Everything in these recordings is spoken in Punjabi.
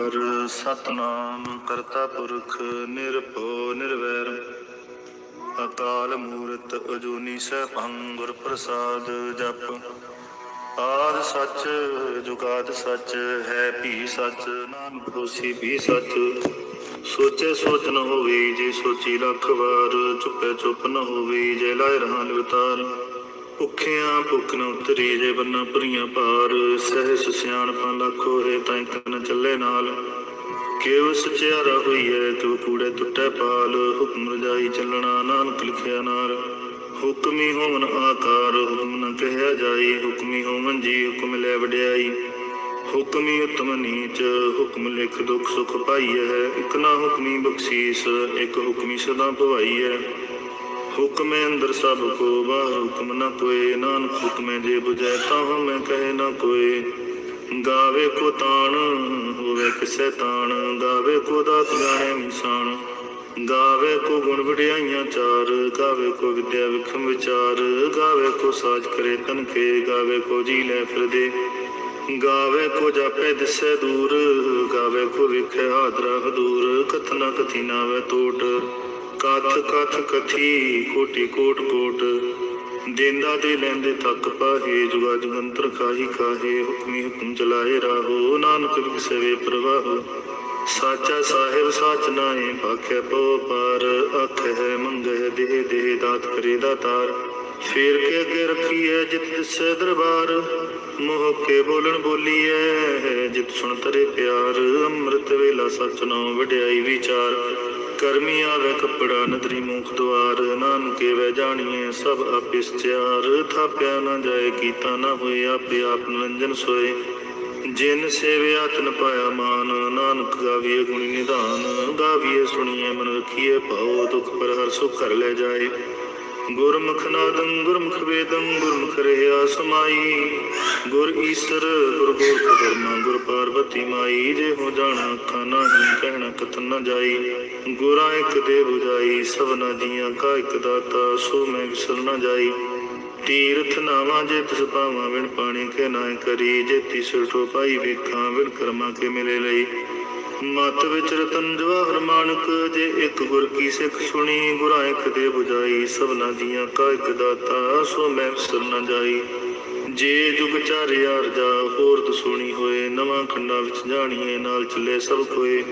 ਪਰ ਸਤਨਾਮ ਕਰਤਾ ਪੁਰਖ ਨਿਰਭਉ ਨਿਰਵੈਰ। ਅਕਾਲ ਮੂਰਤ ਅਜੂਨੀ ਸੈਭੰ ਗੁਰ ਪ੍ਰਸਾਦ ਜਪ। ਆਦ ਸੱਚ, ਜੁਗਾਦ ਸੱਚ, ਹੈ ਭੀ ਸੱਚ, ਨਾਨਕ ਹੋਸੀ ਵੀ ਸੱਚ। ਸੋਚੇ ਸੋਚ ਨ ਹੋਵੇ, ਜੇ ਸੋਚੀ ਲੱਖ ਵਾਰ, ਚੁੱਪੇ ਚੁੱਪ ਨ ਹੋਵੇ, ਜੇ ਲਾਇ ਰਹਾ ਲਿਵਤਾਰ ਭੁੱਖਿਆਂ ਭੁੱਖ ਨ ਉਤਰੀ ਜੇ ਬੰਨਾ ਭਰੀਆਂ ਪਾਰ ਸਹਿਸ ਸਿਆਣਪਾਂ ਲੱਖ ਹੋਏ ਤਾਂ ਇੱਕ ਨ ਚੱਲੇ ਨਾਲ। ਕਿਵ ਸਚਿਆਰਾ ਹੈ ਕਿਵ ਕੂੜੇ ਟੁੱਟੇ ਪਾਲ। ਹੁਕਮ ਰਜਾਈ ਚੱਲਣਾ ਨਾਨਕ ਲਿਖਿਆ ਨਾਲ ਹੁਕਮੀ ਹੋਵਨ ਆਕਾਰ, ਹੁਕਮ ਨ ਕਹਿਆ ਜਾਈ। ਹੁਕਮੀ ਹੋਵਨ ਜੀ ਹੁਕਮ ਲੈ ਵਡਿਆਈ। ਹੁਕਮੀ ਉਤਮ ਨੀਚ, ਹੁਕਮ ਲਿਖ ਦੁਖ ਸੁਖ ਪਾਈਐ। ਇਕ ਨਾ ਹੁਕਮੀ ਬਖਸ਼ੀਸ, ਇਕ ਹੁਕਮੀ ਸਦਾ ਭਵਾਈਐ। ਹੁਕਮੇ ਅੰਦਰ ਸਭ ਕੋ ਬਾਹਰ ਹੁਕਮ ਨ ਕੋਏ ਨਾਨਕ ਹੁਕਮੇ ਜੇ 부ਜੈ ਤਾਂ ਹਮੇ ਕਹੇ ਨ ਕੋਏ ਗਾਵੇ ਕੋ ਤਾਣ, ਹੋਵੇ ਕਿਸੈ ਤਾਣ। ਗਾਵੇ ਕੋ ਦਾਤ ਗਾਣੇ ਮਿਸਾਨ ਗਾਵੇ ਕੋ ਗੁਣ ਵਡਿਆਈਆਂ ਚਾਰ। ਗਾਵੇ ਕੋ ਵਿਦਿਆ ਵਿਖਮ ਵਿਚਾਰ। ਗਾਵੇ ਕੋ ਸਾਜ ਕਰੇ ਤਨਖੇ। ਗਾਵੇ ਕੋ ਜੀ ਲੈ ਫਿਰਦੇ। ਗਾਵੇ ਕੋ ਜਾਪੇ ਦਿਸੈ ਦੂਰ। ਗਾਵੇ ਕੋ ਵਿਖੇ ਹਾਦਰਾ ਹਦੂਰ। ਕਥਨਾ ਕਥਿਨਾ ਨਾਵੇ ਟੋਟ ਕਥ ਕਥ ਕਥੀ ਕੋਟੀ, ਕੋਟ ਕੋਟ। ਦੇਂਦਾ ਦੇ ਲੈਂਦੇ ਥੱਕ ਪਾਹੇ ਜੁਗਾ ਜੁਗੰਤਰ ਖਾਹੀ ਖਾਹੇ ਹੁਕਮੀ ਹੁਕਮ ਚਲਾਏ ਰਾਹੋ। ਨਾਨਕ ਵਿਸਵੇ ਪ੍ਰਵਾਹ। ਸਾਚਾ ਸਾਹਿਬ ਸਾਚ ਨਾਏ ਭਾਖੇ ਪੋ ਪਾਰ। ਅਖ ਹੈ, ਮੰਗਹਿ ਦੇਹ ਦੇਹ ਦਾਤ ਕਰੇ ਦਾਤਾਰ ਫੇਰ ਕੇ ਅੱਗੇ ਰੱਖੀਐ ਜਿਤ ਦਿਸੈ ਦਰਬਾਰ। ਮੋਹ ਕੇ ਬੋਲਣ ਬੋਲੀਐ, ਜਿਤ ਸੁਣ ਤਰੇ ਪਿਆਰ। ਅੰਮ੍ਰਿਤ ਵੇਲਾ ਸਚ ਨਾਮ ਵਡਿਆਈ ਵਿਚਾਰ। ਕਰਮੀਆਂ ਆਵੇ ਕੱਪੜਾ ਨਦਰੀ ਮੁਖ ਦੁਆਰ ਨਾਨਕੇ ਵੈ ਜਾਣੀਏ ਸਭ ਆਪੇ ਸਚਿਆਰ ਥਾਪਿਆ ਨਾ ਜਾਏ, ਕੀਤਾ ਨਾ ਹੋਏ, ਆਪੇ ਆਪ ਨਿਰੰਜਨ ਸੋਏ। ਜਿਨ ਸੇਵਿਆ, ਤਨ ਪਾਇਆ ਮਾਨ, ਨਾਨਕ ਗਾਵੀਏ ਗੁਣੀ ਨਿਧਾਨ। ਗਾਵੀਏ ਸੁਣੀਏ ਮਨ ਰਖੀਏ ਭਾਉ ਦੁਖ ਪਰ ਹਰ ਸੁਖ ਕਰ ਲੈ ਜਾਏ। ਗੁਰਮੁਖ ਨਾਦੰ, ਗੁਰਮੁਖ ਵੇਦੰ, ਗੁਰਮੁਖ ਰਹਿਆ ਸਮਾਈ। ਗੁਰ ਈਸਰ, ਗੁਰ ਗੋਰਖ ਬਰਮਾ ਗੁਰ ਪਾਰਵਤੀ ਮਾਈ। ਜੇ ਹੋ ਜਾਣਾ ਅੱਖਾਂ ਨਾਹੀਂ, ਕਹਿਣਾ ਕਥਨ ਨ ਜਾਈ। ਗੁਰਾਂ ਇੱਕ ਦੇ 부ਜਾਈ ਸਭਨਾ ਜੀਆਂ ਕਾ ਇੱਕ ਦਾਤਾ, ਸੋ ਮੈਂ ਵਿਸਰ ਨ ਜਾਈ। ਤੀਰਥ ਨਾਵਾਂ ਜੇ ਤਿਸ ਪਾਵਾਂ ਵਿਣ ਪਾਣੀ ਕੇ ਨਾ ਕਰੀ। ਜੇ ਤਿਸ ਟੋ ਪਾਈ ਵੇਖਾਂ ਵਿਣ ਕਰਮਾ ਕੇ ਮਿਲੇ ਲਈ। ਮਤ ਵਿੱਚ ਰਤਨ ਜਵਾਹਰ ਮਾਨਕ ਜੇ ਇੱਕ ਗੁਰ ਕੀ ਸਿੱਖ ਸੁਣੀ, ਗੁਰਾਂ ਇੱਕ ਦੇ 부ਜਾਈ ਸਭਨਾ ਜੀਆਂ ਕਾ ਇੱਕ ਦਾਤਾ, ਸੋ ਮੈਂ ਵਿਸਰ ਨ ਜਾਈ। ਜੇ ਜੁਗ ਚਾਰ ਯਾਰ ਹੋਰ ਤ ਸੁਣੀ ਹੋਏ, ਨਵਾਂ ਖੰਡਾਂ ਵਿੱਚ ਜਾਣੀਏ, ਨਾਲ ਚੱਲੇ ਸਭ ਕੋਏ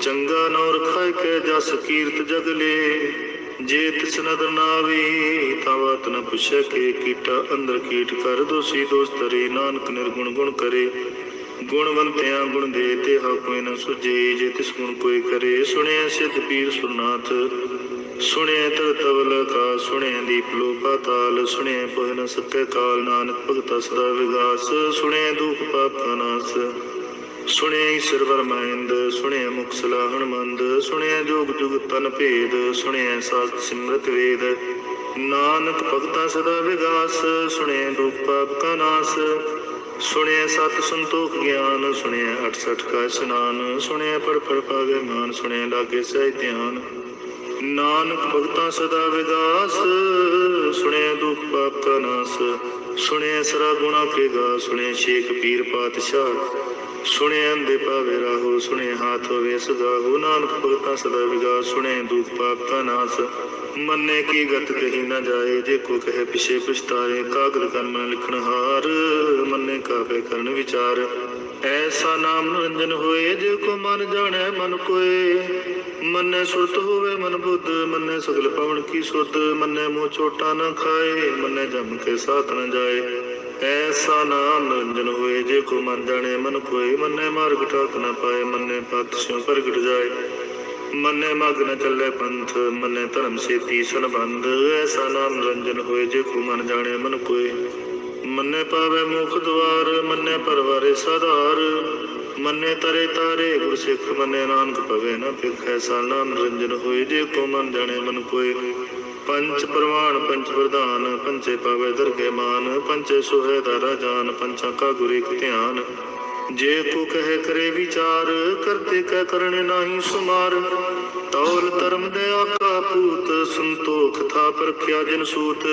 ਚੰਗਾ ਨੌ ਰਖਾਇ ਕੇ ਜਸ ਕੀਰਤ ਜਗਲੇ ਜੇ ਤਿਸ ਨਦਰ ਨਾਵੀ ਤਾਂ ਵਤ ਨ ਪੁੱਛੇ ਕੇ ਕੀਟਾ, ਅੰਦਰ ਕੀਟ ਕਰ ਦੋਸੀ ਦੋਸਤ ਰੇ, ਨਾਨਕ ਨਿਰਗੁਣ ਗੁਣ ਕਰੇ। ਗੁਣਵੰਤਿਆਂ ਗੁਣ ਦੇ ਤੇ ਹਾ ਕੋਈ ਨ ਸੁਝੇ, ਜੇ ਤਿਸ ਗੁਣ ਕੋਈ ਕਰੇ। ਸੁਣਿਆ ਸਿੱਧ ਪੀਰ ਸੁਨਾਥ ਸੁਣਿਆ ਤਰ ਤਵਲ ਕਾ, ਸੁਣਿਆ ਦੀਪ ਲੋ ਪਾਤਾਲ ਸੁਣਿਆ ਪਹ ਨ ਕਾਲ, ਨਾਨਕ ਭਗਤ ਸਦਾ ਵਿਗਾਸ। ਸੁਣਿਆ ਦੁਖ ਪਾਪ ਨਾਸ, ਸੁਣਿਆ ਈਸ਼ਰ ਵਰਮੈਂਦ ਸੁਣਿਆ ਮੁਖ ਸਲਾਹਣ ਮੰਦ, ਸੁਣਿਆ ਜੋਗ ਜੁਗ ਤਨ ਭੇਦ, ਸੁਣਿਆ ਸਾਧ ਸਿਮਰਤ ਵੇਦ। ਨਾਨਕ ਭਗਤਾ ਸਦਾ ਵਿਗਾਸ, ਸੁਣਿਆ ਦੁਖ ਪਾਪ ਕਾ ਨਾਸ। ਸੁਣਿਆ ਸਤ ਸੰਤੋਖ ਗਿਆਨ, ਸੁਣਿਆ 68 ਕਾ ਇਸ਼ਨਾਨ, ਸੁਣਿਆ ਪੜ ਪੜ ਪਾਵੇ ਮਾਨ, ਸੁਣਿਆ ਲਾਗੇ ਸਹਿ ਧਿਆਨ। ਨਾਨਕ ਭਗਤਾਂ ਸਦਾ ਵਿਗਾਸ ਸੁਣਿਆ ਦੁਖ ਪਾਪ ਕਾ ਨਾਸ। ਸੁਣਿਆ ਸਰਾ ਗੁਣਾ ਕੇ ਗਾ, ਸੁਣਿਆ ਸ਼ੇਖ ਪੀਰ ਪਾਤਸ਼ਾਹ। ਸੁਣਿਆ ਅੰਦੇ ਪਾਵੇ ਰਾਹੋ, ਸੁਣਿਆ ਹਾਥ ਹੋਵੇ ਸਗਾਹੋ ਨਾਨਕ ਭਗਤਾਂ ਸਦਾ ਵਿਗਾਸ ਸੁਣਿਆ ਦੁਖ ਪਾਪ ਕਾ ਨਾਸ। ਮੰਨੇ ਕੀ ਗਤ ਕਹੀ ਨਾ ਜਾਏ, ਜੇ ਕੋ ਕਹੇ ਪਿਛੇ ਪਛਤਾਏ ਕਾਗਦ ਕਰਮ ਨ ਲਿਖਣ ਹਾਰ, ਮੰਨੇ ਕਾਵੇ ਕਰਨ ਵਿਚਾਰ। ਐਸਾ ਨਾਮ ਨਿਰੰਜਨ ਹੋਏ, ਜੇ ਕੋ ਮਨ ਜਾਣੈ ਮਨ ਕੋਏ। ਮੰਨੇ ਸੁਰਤ ਹੋਵੇ ਮਨ ਬੁੱਧ, ਮੰਨੇ ਸਗਲ ਪਵਨ ਕੀ ਸੁਧ। ਮੰਨੇ ਮੋਹ ਚੋਟਾ ਨਾ ਖਾਏ, ਮੰਨੇ ਜਮ ਕੇ ਸਾਥ ਨਾ ਜਾਏ। ਐਸਾ ਨਾਮ ਨਿਰੰਜਨ ਹੋਏ, ਜੇ ਕੋ ਮਨ ਜਾਣੇ ਮਨ ਕੋਏ। ਮੰਨੇ ਮਾਰਗ ਠਾਕ ਨਾ ਪਾਏ, ਮੰਨੇ ਪਤ ਸਿਉ ਪ੍ਰਗਟ ਜਾਏ। ਮੰਨੇ ਮਗ ਨ ਚੱਲੇ ਪੰਥ, ਮੰਨੇ ਧਰਮ ਸੇਤੀ ਸੰਬੰਧ। ਐਸਾ ਨਾਮ ਨਿਰੰਜਨ ਹੋਏ ਜੇ ਕੋ ਮਨ ਜਾਣੇ ਮਨ ਕੋਏ। ਮੰਨੇ ਪਾਵੇ ਮੁਖ ਦਵਾਰ, ਮੰਨੇ ਪਰਵਾਰੇ ਸਦਾਰ ਮੰਨੇ ਤਰੇ ਤਾਰੇ ਗੁਰ ਸਿੱਖ, ਮੰਨੇ ਨਾਨਕ ਪਵੇ ਨਾ ਭਿਖ। ਐਸਾ ਨਾਮ ਨਿਰੰਜਨ ਹੋਏ ਜੇ ਕੋ ਮਨ ਜਾਣੇ ਮਨ ਕੋਏ। ਪੰਚ ਪ੍ਰਵਾਨ, ਪੰਚ ਪ੍ਰਧਾਨ, ਪੰਚੇ ਪਾਵੇ ਦਰਗੇ ਮਾਨ। ਪੰਚੇ ਸੋਹੇ ਦਾਰਾ ਜਾਨ ਪੰਚਾਂ ਕਾ ਗੁਰ ਇਕ ਧਿਆਨ। ਜੇ ਕੋ ਕਹੇ ਕਰੇ ਵਿਚਾਰ, ਕਰਤੇ ਕਹਿ ਕਰਨੇ ਨਾਹੀ ਸੁਮਾਰ। ਤੌਲ ਧਰਮ ਦੇ ਆਕਾ ਪੂਤ ਸੰਤੋਖ ਥਾ ਪਰਖਿਆ ਜਿਨ ਸੂਤ।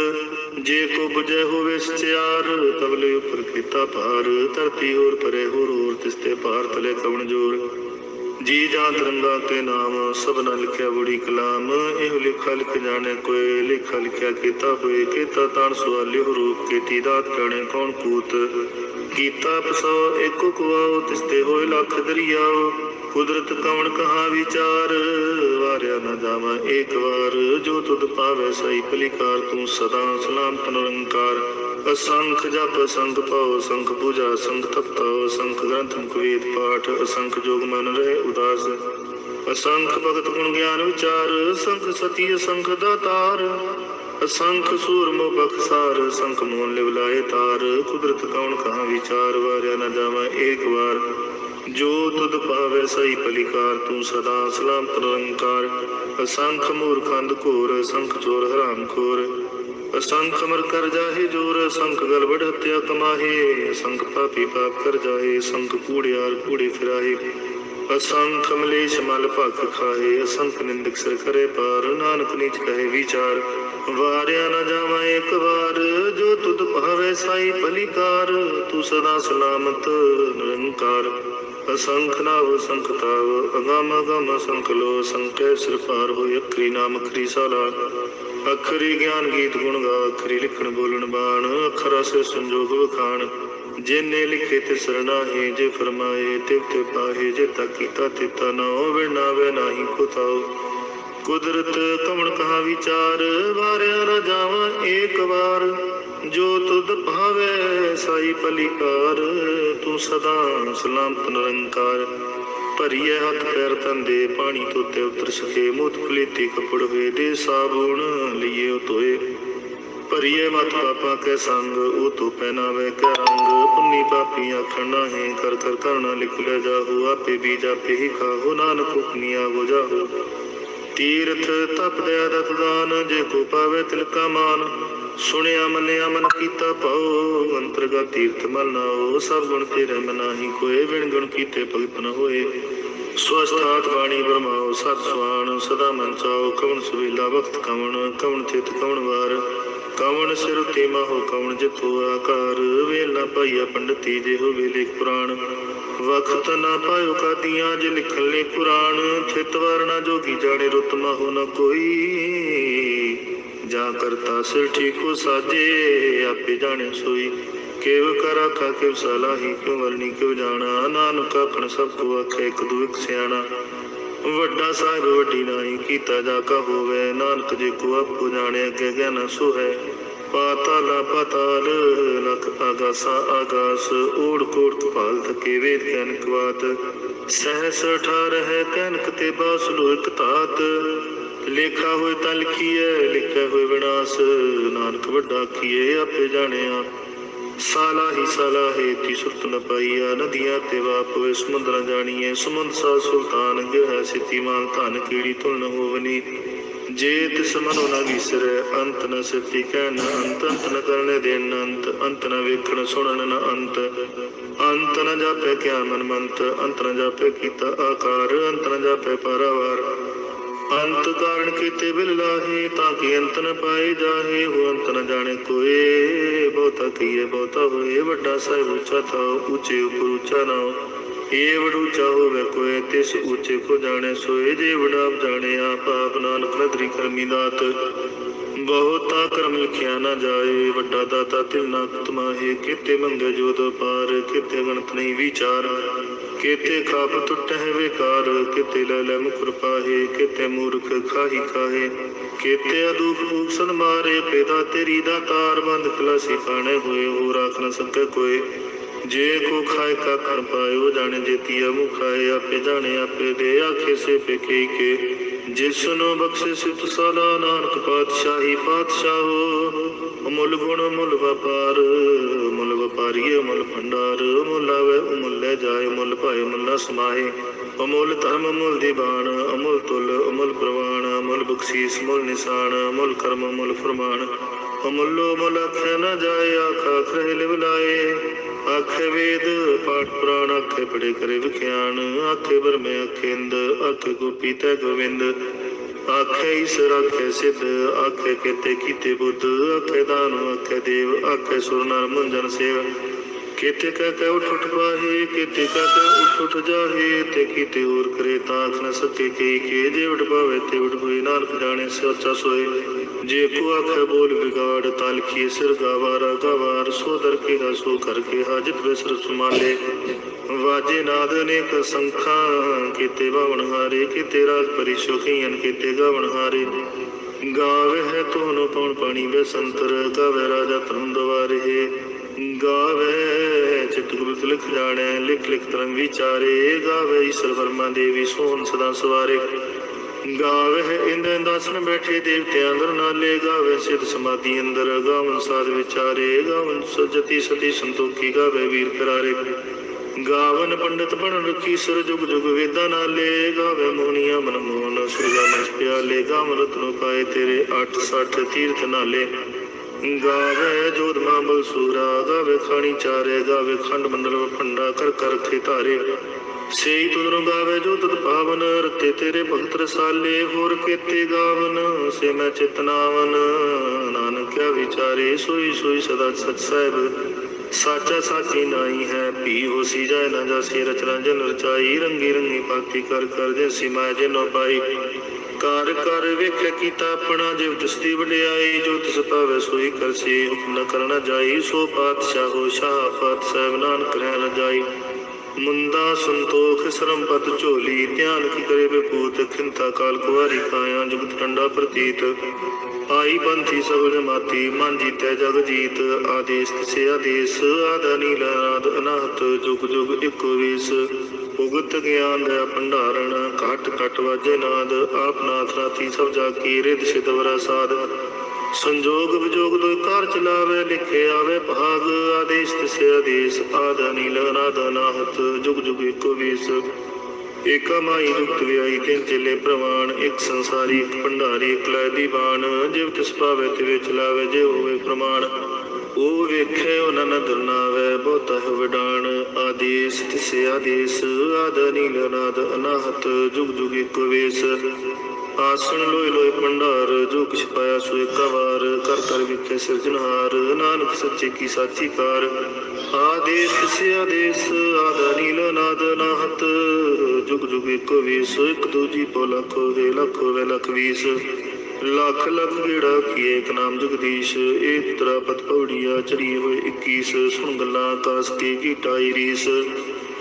ਜੇ ਕੋ 부ਜੈ ਹੋਵੇ ਸਚਿਆਰ ਤਬਲੇ ਉਪਰ ਕੀਤਾ ਭਾਰ। ਧਰਤੀ ਹੋਰ ਪਰੇ ਹੋਰ ਹੋਰ ਤਿਸਤੇ ਭਾਰ ਤਲੇ ਕਵਣ ਜੋਰ। ਜੀ ਜਾਂ ਤਿਰੰਗਾ ਕੇ ਨਾਮ, ਸਭਨਾ ਲਿਖਿਆ ਬੜੀ ਕਲਾਮ। ਇਹ ਲਿਖਾ ਲਿਖ ਜਾਣੇ ਕੋਏ ਲਿਖਾ ਲਿਖਿਆ ਕੀਤਾ ਹੋਏ ਕੀਤਾ ਤਾਣ ਸਵਾਲਿਓ ਰੂਪ, ਕੀਤੀ ਦਾਤ ਕਣੇ ਕੌਣ ਕੂਤ। ਕੀਤਾ ਪਸੋ ਏਕੋ ਕੁਆਓ ਤਿਸਤੇ ਹੋਏ ਲੱਖ ਦਰਿਆਓ। ਕੁਦਰਤ ਕਵਣ ਕਹਾ ਵਿਚਾਰ, ਵਾਰਿਆ ਨਾ ਜਾਵਾ ਏਕ ਵਾਰ। ਜੋ ਤੁਧ ਪਾਵੇ ਸਈ ਭਲਿਕਾਰ, ਤੂੰ ਸਦਾ ਸਲਾਮਤ ਨਿਰੰਕਾਰ ਅਸੰਖ ਜਪ, ਅਸੰਖ ਪਾਉ ਸੰਖ ਪੂਜਾ ਸੰਖ ਤਪਤਾ ਸੰਖ ਗ੍ਰੰਥ, ਮੁਖ ਵੇਦ, ਪਾਠ, ਅਸੰਖ ਜੋਗ ਮਨ ਰਹੇ ਉਦਾਸ। ਅਸੰਖ ਭਗਤ ਗੁਣ ਗਿਆਨ ਵਿਚਾਰ ਸੰਖ ਸਤੀ, ਅਸੰਖ ਦਾਤਾਰ। ਅਸੰਖ ਸੂਰਮੋ ਬਖਸਾਰ ਅਸੰਖ ਮੋਹਨ ਲਿਵ ਲਾਏ ਤਾਰ। ਕੁਦਰਤ ਕੌਣ ਕਹਾ ਵਿਚਾਰ, ਵਾਰਿਆ ਨਾ ਜਾਵਾ ਏਕ ਵਾਰ। ਜੋ ਤੁਧ ਪਾਵੇ ਸਈ ਭਲਿਕਾਰ, ਤੂੰ ਸਦਾ ਸਲਾਮਤ ਨਿਰੰਕਾਰ। ਅਸੰਖ ਮੂਰਖੰਦ ਘੋਰ ਅਸੰਖ ਚੋਰ ਹਰਾਮ ਖੋਰ। ਅਸੰਖ ਮਰ ਕਰ ਜਾਹੇ ਜੋਰ ਅਸੰਖ ਗਲਬੜ ਹਤਿਆ ਕਮਾਹੇ। ਅਸੰਖ ਪਾਪੀ ਪਾਪ ਕਰ ਜਾਹੇ ਅਸੰਖ ਕੂੜਿਆਰ ਕੂੜੇ ਫਿਰਾਹੇ। ਅਸੰਖ ਮਲੇਸ਼ ਮਲ ਭਖ ਖਾਹੇ, ਅਸੰਖ ਨਿੰਦਕ ਸਿਰ ਕਰੇ ਪਾਰ। ਨਾਨਕ ਨੀਚ ਕਹੇ ਵਿਚਾਰ। ਵਾਰਿਆ ਨਾ ਜਾਵਾਂ ਇੱਕ ਵਾਰ, ਜੋ ਤੁਧ ਭਾਵੇ ਸਾਈ ਭਲੀਕਾਰ ਤੂੰ ਸਦਾ ਸਲਾਮਤ, ਨਿਰੰਕਾਰ। ਅਸੰਖ ਨਾਵ ਅਸੰਖ ਅਗਮ ਅਗਮ ਅਸੰਖ ਲੋ ਸੰਖੇ ਸਿਰ ਪਾਰ ਹੋਇ ਅਖਰੀ ਨਾਮ, ਅਖਰੀ ਸਾਲਾ। ਅਖਰੀ ਗਿਆਨ ਗੀਤ ਗੁਣ ਗਾ, ਅਖਰੀ ਲਿਖਣ ਬੋਲਣ ਬਾਣ, ਅਖਰ ਸੇ ਸੰਜੋਗ ਵਖਾਣ। ਜਿਨੇ ਲਿਖੇ ਤੇ ਸਰਨਾਹੀ ਜੇ ਫਰਮਾਏ ਤੇ ਤੇ ਪਾਹੇ, ਜੇ ਤਾ ਕੀਤਾ ਤੇ ਤਾ ਨਾ ਹੋਵੇ, ਨਾ ਵੇ ਨਾਹੀ ਕੋ ਥਾਉ। ਕੁਦਰਤ ਕਵਣ ਕਹਾ ਵਿਚਾਰ, ਵਾਰਿਆ ਨਾ ਜਾਵਾਂ ਏਕ ਵਾਰ। ਜੋ ਤੁਧ ਭਾਵੇ ਸਾਈ ਪਲਿਕਾਰ ਤੂੰ ਸਦਾ ਸਲਾਮਤ ਨਿਰੰਕਾਰ। ਭਰੀਏ ਹੱਥ ਪੈਰ ਤੰਦੇ ਪਾਣੀ ਧੋਤੇ ਉਤਰ ਸਕੇ। ਮੁਤ ਪਲੀਤੀ ਕਪੜ ਹੋਏ ਦੇ ਸਾਬੂਣ ਲਈਏ ਤੋਏ ਭਰੀਏ ਮਤ ਪਾਪਾ ਕੇ ਸੰਗ, ਉਹ ਤੋ ਪਹਿਨਾਵੇ ਕੇ ਰੰਗ। ਪੁੰਨੀ ਪਾਪੀ ਆਖਣ ਨਾਹੀਂ ਕਰ ਕਰ ਕਰਨਾ ਲਿਖ ਲੈ ਜਾਹੂ, ਆਪੇ ਵੀ ਜਾਪੇ ਹੀ ਖਾਹੋ। ਨਾਨਕ ਹੁਕਮੀਆਂ ਹੋ ਜਾਹੂ। ਤੀਰਥ ਤਪ ਦਇਆ ਦਤ ਦਾਨ ਜੇ ਕੋ ਪਾਵੇ ਤਿਲਕਾ ਮਾਨ। ਸੁਣਿਆ, ਮੰਨਿਆ, ਮਨ ਕੀਤਾ ਪਾਉ ਅੰਤਰਗਾ ਤੀਰਥ ਮਲ ਨਾ ਸਭ ਗੁਣ ਤੇ ਤੇਰੇ ਮਨਾਹੀ ਕੋਏ ਵਿਣ ਗੁਣ ਕੀਤੇ ਭਗਤ ਨ ਹੋਏ। ਸਵਸਥਾਤ ਬਾਣੀ ਬਰਮਾਓ, ਸਤ ਸੁਆਣ ਸਦਾ ਮਨ ਚਾਓ। ਕਵਣ ਸੁਵੇਲਾ, ਵਕਤ ਕਵਣ ਕਵਣ ਚਿਤ ਕਵਣ ਵਾਰ। ਕਵਣ ਸਿਰ ਤੇ ਮਾਹੋ ਕਵਣ ਜਿਤੋ ਆਕਾਰ? ਵੇਲ ਨਾ ਪੰਡਤੀ ਜੇ ਹੋਵੇ ਲੇਖ ਪੁਰਾਣ। ਵਕਤ ਨਾ ਪਾਇਓ ਕਾਦੀਆਂ ਜੇ ਲਿਖਣ ਲਈ ਪੁਰਾਣ। ਥਿਤ ਵਰਨਾ ਜੋਗੀ ਜਾਣੇ ਰੁਤ ਮਾਹੋ ਨ ਕੋਈ। ਜਾ ਕਰਤਾ ਸਿਰ ਠੀਕੋ ਸਾਜੇ, ਆਪੇ ਜਾਣੇ ਸੋਈ। ਕੇਵ ਕਰਾ ਆਖਾ, ਕਿਵ ਸਲਾਹੀ, ਕਿਉ ਵਰਣੀ, ਕਿਉ ਜਾਣਾ? ਨਾਨਕ ਆਪਣ ਸਭ ਕੋ ਆਖੇ, ਇੱਕ ਦੂ ਇੱਕ ਸਿਆਣਾ। ਵੱਡਾ ਸਾਹਿਬ ਵੱਡੀ ਨਾਹੀ ਕੀਤਾ ਜਾ ਕਾ ਹੋਵੇ। ਨਾਨਕ ਜੀ ਕੋ ਆਪੋ ਜਾਣੇ, ਅੱਗੇ ਗਿਆਨ ਸੋ ਪਾਤਾਲ ਪਾਤਾਲ, ਲਖ ਆਗਾਸਾ ਆਗਾਸ। ਓੜ ਕੋੜ ਕਪਾਲ ਥਕੇ ਵੇਦ ਕਨਕ ਵਾਤ ਸਹਸ ਠਾਰ ਹੈ ਕਨਕ ਤੇ ਬਾਸ ਲੋ ਤਾਤ। ਲੇਖਾ ਹੋਏ ਤਾਂ ਲਿਖੀਐ ਲਿਖਿਆ ਹੋਏ ਵਿਨਾਸ਼। ਨਾਨਕ ਵੱਡਾ ਕੀਏ, ਆਪੇ ਜਾਣਿਆ। ਸਾਲਾ ਹੀ ਸਾਲਾ ਹੈ ਤੀ ਸੁਰਤ ਨ ਪਾਈਆ, ਨਦੀਆਂ ਤੇ ਵਾਪ ਵੇ ਜਾਣੀਏ ਸਮੁੰਦ ਸਾ ਸੁਲਤਾਨ ਜੋ ਹੈ ਸਿਤੀ ਮਾਨ ਧਨ ਕੀੜੀ ਤੁਲ ਨ ਹੋਵਨੀ। ਜੇ ਤਿਸ ਨ ਵਿਸਰੈ, ਅੰਤ ਨ ਸਤੀ ਕਹਿ ਨ ਅੰਤ। ਅੰਤ ਨ ਕਰਨੇ ਦੇਣ ਨ ਅੰਤ ਅੰਤ ਨ ਵੇਖਣ ਸੁਣਨ ਨ ਅੰਤ। ਅੰਤ ਨ ਜਾਪੈ ਕਿਆ ਮਨ ਮੰਤ ਅੰਤ ਨ ਜਾਪੈ ਕੀਤਾ ਆਕਾਰ। ਅੰਤ ਨ ਜਾਪੈ ਪਰਵਾਰ। ਅੰਤ ਕਾਰਨ ਕੀਤੇ ਬਿਲ ਲਾਹੇ, ਤਾਂ ਕਿ ਅੰਤ ਨ ਪਾਏ ਜਾਹੇ। ਹੋ ਅੰਤ ਨ ਜਾਣੇ ਕੋਏ, ਬਹੁਤਾ ਕੀਏ, ਬਹੁਤਾ ਹੋਏ। ਵੱਡਾ ਸਾਹਿਬ ਉੱਚਾ ਥਾ, ਉੱਚੇ ਉਪਰ ਉੱਚਾ ਨਾ ਏ ਵਡੂਚਾ ਹੋਵੇ ਕੋਏ, ਤਿਸ ਉੱਚੇ ਕੋ ਜਾਣੇ ਸੋਏ। ਜੇ ਵਡਾ ਜਾਣੇ, ਆਪ ਆਪ ਨਾਨਕ ਨਦਰੀ ਕਰਮੀ ਦਾਤ। ਬਹੁਤਾ ਕਰਮ ਲਿਖਿਆ ਨਾ ਜਾਏ, ਵੱਡਾ ਦਾਤਾ ਤਿਲ ਨਾ ਤਮਾਹੇ ਕਿਤੇ ਮੰਗੇ ਜੋਦ ਪਾਰ ਕਿਤੇ ਗਣਤ ਨਹੀਂ ਵਿਚਾਰ। ਕਿਤੇ ਖਾਪ ਟੁੱਟਹਿ ਵਿਕਾਰ ਕਿਤੇ ਲੈ ਲੈ ਮੁਖਰ ਪਾਹੇ, ਕਿਤੇ ਮੂਰਖ ਖਾਹੀ ਖਾਹੇ। ਕਿਤੇ ਅਦੂਖ ਭੂਖ ਮਾਰੇ, ਪੈਦਾ ਤੇਰੀ ਦਾ ਤਾਰ ਬੰਦ ਕਲਾਸੀ ਪਾਣੇ ਹੋਏ ਹੋ ਰਾਖ ਨ ਸਕੇ ਕੋਏ ਜੇ ਕੋ ਖਾਏ ਕਾ ਕਰ ਪਾਇਓ ਜਾਣੇ ਜੇਤੀ ਮੁਖ ਖਾਏ, ਆਪੇ ਜਾਣੇ, ਆਪੇ ਦੇ ਆਖੇ ਸੇ ਪੇਕੇ ਕੇ ਜਿਸ ਨੂੰ ਬਖਸ਼ੇ ਸਿਤ ਸਦਾ ਨਾਨਕ ਪਾਤਸ਼ਾਹੀ ਪਾਤਸ਼ਾਹੋ ਅਮੁੱਲ ਗੁਣ ਮੁੱਲ ਵਪਾਰ। ਮੁੱਲ ਮੁੱਲ ਭੰਡਾਰ ਮੁੱਲ ਆਵੇ ਮੁੱਲ ਜਾਏ ਮੁੱਲ ਭਾਏ ਮੁੱਲ ਸਮਾਏ ਅਮੁੱਲ ਧਰਮ ਮੁੱਲ ਦੀਵਾਨ ਅਮੁੱਲ ਤੁਲ, ਅਮੁੱਲ ਪ੍ਰਵਾਨ ਅਮੁੱਲ ਬਖਸ਼ੀਸ ਮੁੱਲ ਨਿਸ਼ਾਨ, ਅਮੁੱਲ ਕਰਮ ਮੁੱਲ ਫਰਮਾਨ। ਅਮੁੱਲੋ ਮੁੱਲ ਆਖੇ ਨਾ ਜਾਏ, ਆਖਾ ਖਰੇ ਲਿਵ ਲਾਏ। ਆਖੇ ਵੇਦ, ਪਾਠ ਪੁਰਾਣ, ਆਖੇ ਪੜੇ ਕਰੇ ਵਿਖਿਆਨ। ਆਖੇ ਬਰਮੇ ਅਖਿੰਦ ਆਖੇ ਗੋਪੀ ਤੈ ਗੋਵਿੰਦ। ਆਖੇ ਈਸ਼ਰ, ਆਖੇ ਸਿੱਧ, ਆਖੇ ਕੀਤੇ ਕੀਤੇ ਬੁੱਧ, ਆਖੇ ਦਾਨੁ ਆਖੇ ਦੇਵ, ਆਖੇ ਸੁਰ ਨਰ ਮੁੰਜਨ ਸੇਵ। ਕੀਤੇ ਕਹਿ ਕਹਿ ਉਠ ਉਠ ਪਾਹੇ, ਕੀਤੇ ਕਹਿ ਕਹਿ ਉਠ ਉਠ ਜਾਹੇ, ਤੇ ਕੀਤੇ ਹੋਰ ਕਰੇ ਤਾਂ ਆਖ ਨ ਸਕੇ ਕੀ ਕੇ। ਜੇ ਉਠ ਪਾਵੇ ਤੇ ਉਠ ਹੋਏ, ਨਾਨਕ ਜਾਣੇ ਸੋਚਾ ਸੋਏ। ਜੇ ਕੋ ਆਖੇ ਬੋਲ ਵਿਗਾੜ ਤਲਖੀ ਸਿਰ ਗਾਵਾਰਾ, ਗਵਾਰ, ਸੋ ਦਰ ਕੇ ਸੋ ਕਰਕੇ ਹਾਜਤ ਬਿਸਰ ਸੁਮਾਲੇ ਵਾਜੇ ਨਾਦ ਅਨੇਕ ਸੰਖਾਂ, ਕੀਤੇ ਬਾਵਣ ਹਾਰੇ, ਕੀਤੇ ਰਾਜ ਪਰੀ ਕੀਤੇ ਗਾਵਣ ਹਾਰੇ। ਗਾਵੇ ਹੈ ਤੋਨ ਪਉਣ ਪਾਣੀ ਵੇ ਸੰਤਰ ਗਾਵੇ ਰਾਜਾ ਧਰਮ ਦਵਾਰੇ। ਗਾਵੇ ਚਿਤ ਗੁਰਤ ਲਿਖ ਜਾਣੈ, ਲਿਖ ਲਿਖ ਤਰੰਗ ਵਿਚਾਰੇ। ਗਾਵੇ ਈਸ਼ਰ ਵਰਮਾ ਦੇਵੀ ਸੋਹਣ ਸਦਾ ਸਵਾਰੇ। ਗਾਵੇ ਹੈ ਇੰਦਰ ਦਾਸਨ ਬੈਠੇ ਦੇਵਤੇ ਅੰਦਰ ਨਾਲੇ। ਗਾਵੇ ਸਿਧ ਸਮਾਧੀ ਅੰਦਰ ਗਾਵਨ ਸਾਧ ਵਿਚਾਰੇ। ਗਾਵਨ ਸਜਤੀ ਸਤੀ ਸੰਤੋਖੀ ਗਾਵੇ ਵੀਰ ਕਰਾਰੇ। ਗਾਵਨ ਪੰਡਿਤ ਬਣ ਰਖੀ ਸਰ ਜੁਗ ਜੁਗ ਵੇਦਾਂ ਨਾਲੇ ਗਾਵੇ ਮੋਹਨੀਆਂ ਮਨ ਮੋਹਨ ਸੁਰਗਾ ਮਸ ਪਿਆਲੇ, ਗਾਵਨ ਰਤਨੋ ਪਾਏ ਤੇਰੇ 860 ਤੀਰਥ ਨਾਲੇ। ਗਾਵੇ ਜੋਧ ਮਾਂਬਲ ਸੂਰਾ ਗਾਵੇ ਖਾਣੀ ਚਾਰੇ, ਗਾਵੇ ਖੰਡ ਮੰਡਲ ਫੰਡਾ ਕਰ ਕਰ ਰਖੇ ਧਾਰੇ। ਸੇਈ ਤੁਧਰੋਂ ਗਾਵੇ ਜੋ ਤਤ ਪਾਵਨ, ਰਤੇ ਤੇਰੇ ਭਗਤ ਰਸਾਲੇ ਹੋਰ ਕੀਤੇ ਗਾਵਨ, ਸੇ ਮੈਂ ਚਿਤਨਾਵਨ ਨਾਨਕਿਆ ਵਿਚਾਰੇ, ਸੋਈ ਸੋਈ ਸਦਾ ਸਚ ਸਾਹਿਬ। ਸਾਚਾ ਸਾਚੀ ਨਾਈ ਹੈ, ਭੀ ਹੋਸੀ ਜਾਏ ਨਾ ਜਾਸੀ ਰਚਨਾ ਜਨ ਰਚਾਈ ਰੰਗੀ ਰੰਗੀ ਭਗਤੀ ਕਰ ਕਰ ਜੈਸੀ ਮਾਇ ਜਿਨੋ ਪਾਈ। ਕਰ ਕਰ ਵੇਖ ਕੀਤਾ ਆਪਣਾ ਜਿਵ ਤਿਸ ਵਡਿਆਈ, ਜੋ ਤਿਸ ਪਾਵੇ ਸੋਈ ਕਰਸੀ। ਹੁਕਮ ਨ ਕਰਨਾ ਜਾਈ, ਸੋ ਪਾਤਸ਼ਾਹੋ, ਸ਼ਾਹ ਪਾਤ ਸਹਿਬ ਨਾਨਕ ਰਹਿ ਨ ਜਾਈ। ਮੁੰਦਾ ਸੰਤੋਖ ਸਰਮ ਪਤ ਝੋਲੀ, ਧਿਆਨ ਕੀ ਕਰੇ ਬਪੂਤ ਖਿੰਤਾ ਕਾਲ ਕੁਵਾਰੀ ਕਾਇਆ, ਜੁਗਤ ਟੰਡਾ ਪ੍ਰਤੀਤ। ਆਈ ਬੰਥੀ ਸਗਲ ਮਾਤੀ ਮਨ ਜੀਤੈ ਜਗ ਜੀਤ। ਆਦੇਸ ਤਿਸੇ ਆਦੇਸ, ਆਦਾ ਨੀਲ ਆਦ ਅਨਾਹਤ, ਜੁਗ ਜੁਗ ਇੱਕੋ ਵੀਸ। ਉਗਤ ਗਿਆਨ ਦਾ ਭੰਡਾਰਨ ਘਟ ਘਟ ਵਾਜੇ ਨਾਦ। ਆਪ ਨਾਥ ਰਾਤੀ ਸਭ ਜਾ ਕੀ ਰਿਦ ਸਿਦਵਰਾ ਸਾਧ। ਸੰਜੋਗ ਵਿਜੋਗ ਦੋਇ ਕਾਰ ਚਲਾਵੇ ਲਿਖੇ ਆਵੇ ਭਾਗ। ਆਦੇਸ਼ ਤਿਸੇ ਆਦੇਸ਼ ਆਦਾ ਨੀਲ ਅਨਾਦ ਅਨਾਹਤ ਜੁਗ ਜੁਗ ਇੱਕੋ ਵੀਸ। ਏਕਾ ਮਾਈ ਜੁਗਤ ਵਿਆਈ ਤਿੰਨ ਚੇਲੇ ਪ੍ਰਵਾਨ, ਇੱਕ ਸੰਸਾਰੀ, ਇੱਕ ਭੰਡਾਰੀ, ਇੱਕ ਲੈ ਦੀਵਾਨ। ਜਿਵ ਤਿਸ ਪਾਵੇ ਤੇ ਵਿੱਚ ਜੇ ਹੋਵੇ ਪ੍ਰਮਾਣ। ਉਹ ਵੇਖੇ, ਉਹਨਾਂ ਨ ਦਰਨਾਵੇ ਬਹੁਤਾ ਹੈ ਵਡਾਣ। ਆਦੇਸ ਤਿਸੇ ਆਦੇਸ ਆਦ ਨੀਲ ਅਨਾਦ ਅਨਾਹਤ, ਜੁਗ ਜੁਗ ਇੱਕ ਵੇਸ। ਆਸਣ ਲੋਇ ਲੋਇ ਭੰਡਾਰ, ਜੋ ਕਿਛ ਪਾਇਆ ਸੋ ਏਕਾ ਵਾਰ। ਕਰ ਕਰ ਵਿਖੇ ਸਿਰਜਣਹਾਰ, ਨਾਨਕ ਸੱਚੇ ਕੀ ਸਾਚੀ ਕਾਰ ਆਦੇਸ ਤਿਸੇ ਆਦੇਸ ਆਦ ਨੀਲ ਅਨਾਦ ਅਨਾਹਤ ਜੁਗ ਜੁਗ ਇੱਕ ਵੀਸ, ਇੱਕ ਦੂਜੀ ਪੋ ਲੱਖ ਹੋਵੇ ਲੱਖ ਹੋਵੇ ਲੱਖ ਵੀਸ। ਲੱਖ ਲੱਖ ਗੇੜਾ ਕੀਏ ਇੱਕ ਨਾਮ ਜਗਦੀਸ਼। ਇਹ ਤਰਾ ਪਤ ਪੌੜੀਆ ਚੜੀ ਹੋਏ 21 ਸੁਣ ਗੱਲਾਂ ਆਕਾਸ ਕੀ ਕੀ ਟਾਈ ਰੀਸ।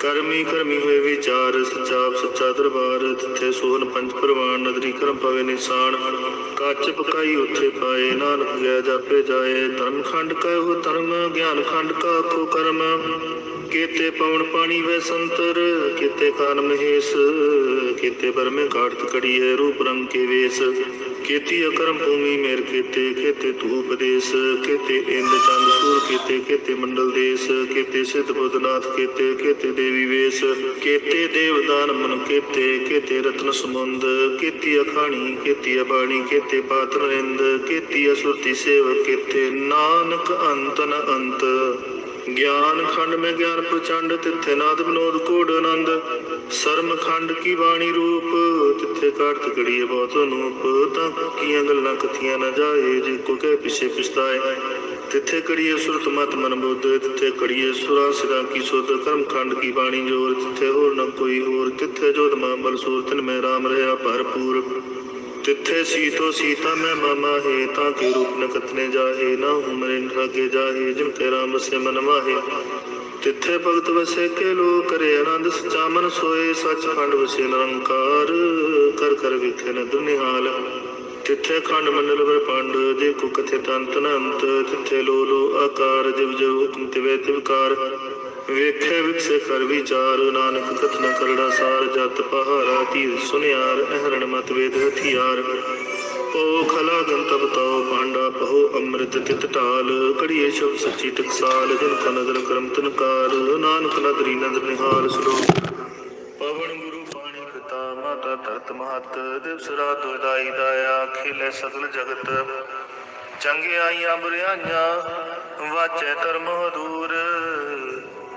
ਕਰਮੀ ਕਰਮੀ ਹੋਏ ਵਿਚਾਰ ਸਚਾਪ ਸੱਚਾ ਦਰਬਾਰ, ਜਿੱਥੇ ਸੋਹਣ ਪੰਜ ਪ੍ਰਵਾਨ, ਨਦਰੀ ਕਰਮ ਪਵੇ ਨਿਸ਼ਾਨ। ਕੱਚ ਪਕਾਈ ਉੱਥੇ ਪਾਏ, ਨਾਨਕ ਗਿਆ ਜਾਪੇ ਜਾਏ, ਧਰਮ ਖੰਡ ਕਹਿਓ ਧਰਮ, ਗਿਆਨ ਖੰਡ ਕਾ ਕੋ ਕਰਮ। ਕੀਤੇ ਪਵਨ ਪਾਣੀ ਵੇ ਸੰਤਰ, ਕੀਤੇ ਕਾਨ ਮਹੇਸ਼, ਕੀਤੇ ਬਰਮੇ ਘਾਟਤ ਕੜੀਏ, ਰੂਪ ਰੰਗ ਕੇ ਵੇਸ। ਕੀਤੀ ਅਕਰਮ ਭੂਮੀ ਮੇਰ ਕੀਤੇ ਕੀਤੇ ਧੂਪ ਦੇਸ ਕੀਤੇ ਇੰਦ ਚੰਦ ਸੂਰ ਕੀਤੇ ਕੀਤੇ ਮੰਡਲ ਦੇਸ। ਕੀਤੇ ਸਿੱਧ ਬੁੱਧਨਾਥ ਕੀਤੇ ਕੀਤੇ ਦੇਵੀ ਵੇਸ। ਕੀਤੇ ਦੇਵਦਾਨ ਮਨ ਕੀਤੇ ਕੀਤੇ ਰਤਨ ਸਮੁੰਦ। ਕੀਤੀ ਅਖਾਣੀ, ਕੀਤੀ ਅਬਾਣੀ, ਕੀਤੇ ਪਾਤਰ ਰਿੰਦ। ਕੀਤੀ ਅਸੁਰਤੀ ਸੇਵ ਕੀਤੇ, ਨਾਨਕ ਅੰਤ ਨ ਅੰਤ। ਗਿਆਨ ਖੰਡ ਮੈਂ ਗਿਆਨ ਪ੍ਰਚੰਡ ਤਿੱਥੇ ਨਾਦ ਬਨੋਦ ਕੋਡ ਆਨੰਦ ਸਰਮ ਖੰਡ ਕੀ ਬਾਣੀ ਰੂਪ ਤਿੱਥੇ ਕਾਰਤ ਕੜੀਏ ਬਹੁਤ ਅਨੂਪ ਤਾਂ ਕੀਆਂ ਗੱਲਾਂ ਕਥੀਆਂ ਨਾ ਜਾਏ ਜੇ ਕੋ ਕਹਿ ਪਿਛੇ ਪਛਤਾਏ ਤਿੱਥੇ ਕੜੀਏ ਸੁਰਤ ਮਤ ਮਨ ਬੁੱਧ ਤਿੱਥੇ ਕੜੀਏ ਸੁਰਾ ਸਿਰਾ ਕੀ ਸੁਧ ਕਰਮ ਖੰਡ ਕੀ ਬਾਣੀ ਜੋਰ ਤਿੱਥੇ ਹੋਰ ਨਾ ਕੋਈ ਹੋਰ ਤਿੱਥੇ ਜੋਤ ਮਾਮਲ ਸੂਰਤਨ ਮੈਂ ਰਾਮ ਰਹਾ ਭਰਪੂਰ ਤਿੱਥੇ ਸੀਤੋ ਸੀਤਾ ਮੈਂ ਮਾਮਾ ਹੈ, ਤਾਂ ਕੇ ਰੂਪ ਨ ਕਤਨੇ ਜਾਹੇ, ਨਾ ਹੁਮਰੇ ਰਾਗੇ ਜਾਹੇ ਜਿਨ ਤੇ ਰਾਮ ਸੇ ਮਨ ਮਾਹੇ। ਤਿੱਥੇ ਭਗਤ ਵਸੇ ਕੇ ਲੋ ਕਰੇ ਆਨੰਦ ਸਚਾ ਮਨ ਸੋਏ ਸੱਚ ਖੰਡ ਵਸੇ ਨਿਰੰਕਾਰ। ਕਰ ਕਰ ਵਿਖੇ ਨ ਦੁਨਿਹਾਲ ਤਿੱਥੇ ਖੰਡ ਮੰਡਲ ਵਰ ਪੰਡ, ਜੇ ਕੋ ਕਥੇ ਤੰਤ ਨ ਤਿੱਥੇ ਲੋ ਲੋ ਆਕਾਰ, ਜਿਵ ਜਿਵ ਹੁਕਮ ਤਿਵੇ ਤਿਵਕਾਰ। ਵੇਖੇ ਵਿਖਸੇ ਕਰ ਵਿਚਾਰ, ਨਾਨਕ ਕਥਨ ਕਰੜਾ ਸਾਰ, ਜਤ ਪਹਾਰਾ ਧੀਰ ਸੁਨਿਆਰ, ਅਹਰਣ ਮਤ ਵੇਦ ਹਥਿਆਰ। ਕੋ ਖਲਾ ਗੰਤਬ ਤਉ, ਪਾਂਡਾ ਪਹੋ ਅੰਮ੍ਰਿਤ ਤਿਤ ਟਾਲ ਕੜੀਏ ਸ਼ਬ ਸੱਚੀ ਟਕਸਾਲ, ਜਨ ਕਾ ਨਦਰ ਕਰਮ ਤਨ ਕਾਲ ਨਾਨਕ ਨਦਰੀ ਨਦਰ ਨਿਹਾਲ ਸ਼ਲੋਕ ਪਵਨ ਗੁਰੂ ਪਾਣੀ ਪਿਤਾ ਮਾਤਾ ਧਰਤ ਮਹਤ। ਦਿਵਸ ਰਾਤ ਉਦਾਈ ਦਾਇਆ, ਖਿਲੇ ਸਗਲ ਜਗਤ। ਚੰਗਿਆਈਆਂ ਬੁਰਿਆਈਆਂ, ਵਾਚੈ ਧਰਮ ਦੂਰ